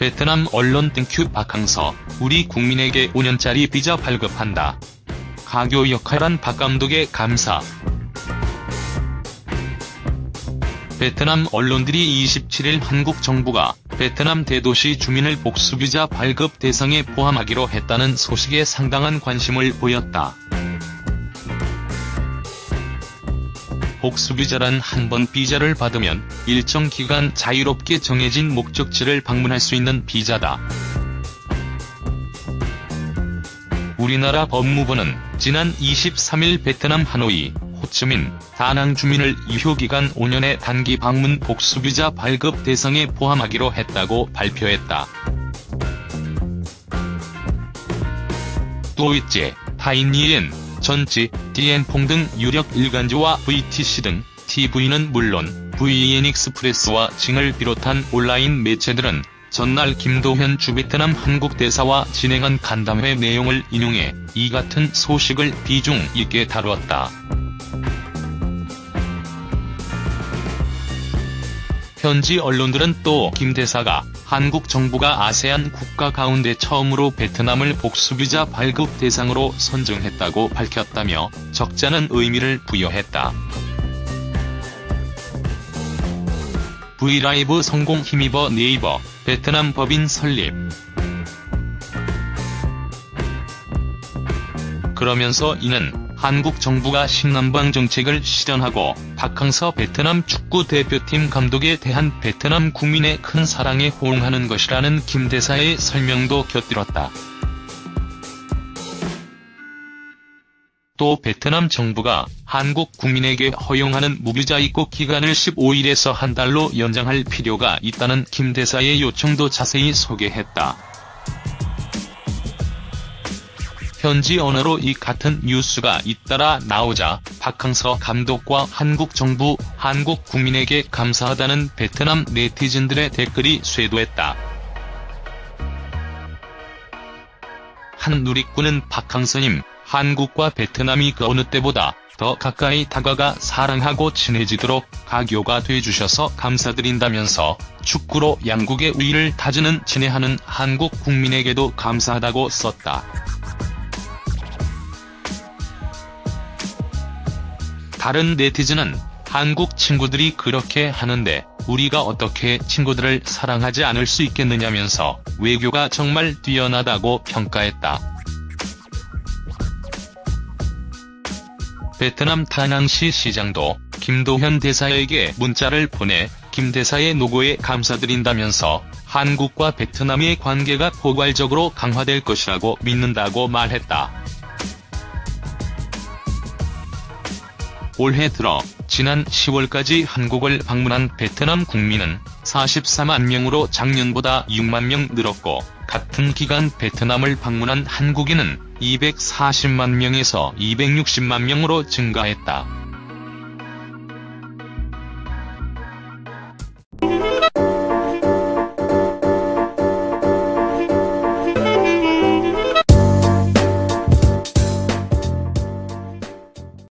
베트남 언론 땡큐 박항서, 우리 국민에게 5년짜리 비자 발급한다. 가교 역할한 박 감독의 감사. 베트남 언론들이 27일 한국 정부가 베트남 대도시 주민을 복수비자 발급 대상에 포함하기로 했다는 소식에 상당한 관심을 보였다. 복수비자란 한 번 비자를 받으면 일정 기간 자유롭게 정해진 목적지를 방문할 수 있는 비자다. 우리나라 법무부는 지난 23일 베트남 하노이, 호치민, 다낭 주민을 유효기간 5년의 단기 방문 복수비자 발급 대상에 포함하기로 했다고 발표했다. 또 있지, 타인이엔, 전지, 디엔퐁 등 유력 일간지와 VTC 등 TV는 물론 VN 익스프레스와 징을 비롯한 온라인 매체들은 전날 김도현 주 베트남 한국 대사와 진행한 간담회 내용을 인용해 이 같은 소식을 비중 있게 다루었다. 현지 언론들은 또 김 대사가 한국 정부가 아세안 국가 가운데 처음으로 베트남을 복수비자 발급 대상으로 선정했다고 밝혔다며 적잖은 의미를 부여했다. 브이라이브 성공 힘입어 네이버, 베트남 법인 설립 그러면서 이는 한국 정부가 신남방 정책을 실현하고 박항서 베트남 축구 대표팀 감독에 대한 베트남 국민의 큰 사랑에 호응하는 것이라는 김 대사의 설명도 곁들였다. 또 베트남 정부가 한국 국민에게 허용하는 무비자 입국 기간을 15일에서 한 달로 연장할 필요가 있다는 김 대사의 요청도 자세히 소개했다. 현지 언어로 이 같은 뉴스가 잇따라 나오자 박항서 감독과 한국 정부, 한국 국민에게 감사하다는 베트남 네티즌들의 댓글이 쇄도했다. 한 누리꾼은 박항서님, 한국과 베트남이 그 어느 때보다 더 가까이 다가가 사랑하고 친해지도록 가교가 돼주셔서 감사드린다면서 축구로 양국의 우위를 다지는 친애하는 한국 국민에게도 감사하다고 썼다. 다른 네티즌은 한국 친구들이 그렇게 하는데 우리가 어떻게 친구들을 사랑하지 않을 수 있겠느냐면서 외교가 정말 뛰어나다고 평가했다. 베트남 다낭시 시장도 김도현 대사에게 문자를 보내 김 대사의 노고에 감사드린다면서 한국과 베트남의 관계가 포괄적으로 강화될 것이라고 믿는다고 말했다. 올해 들어 지난 10월까지 한국을 방문한 베트남 국민은 44만 명으로 작년보다 6만 명 늘었고 같은 기간 베트남을 방문한 한국인은 240만 명에서 260만 명으로 증가했다.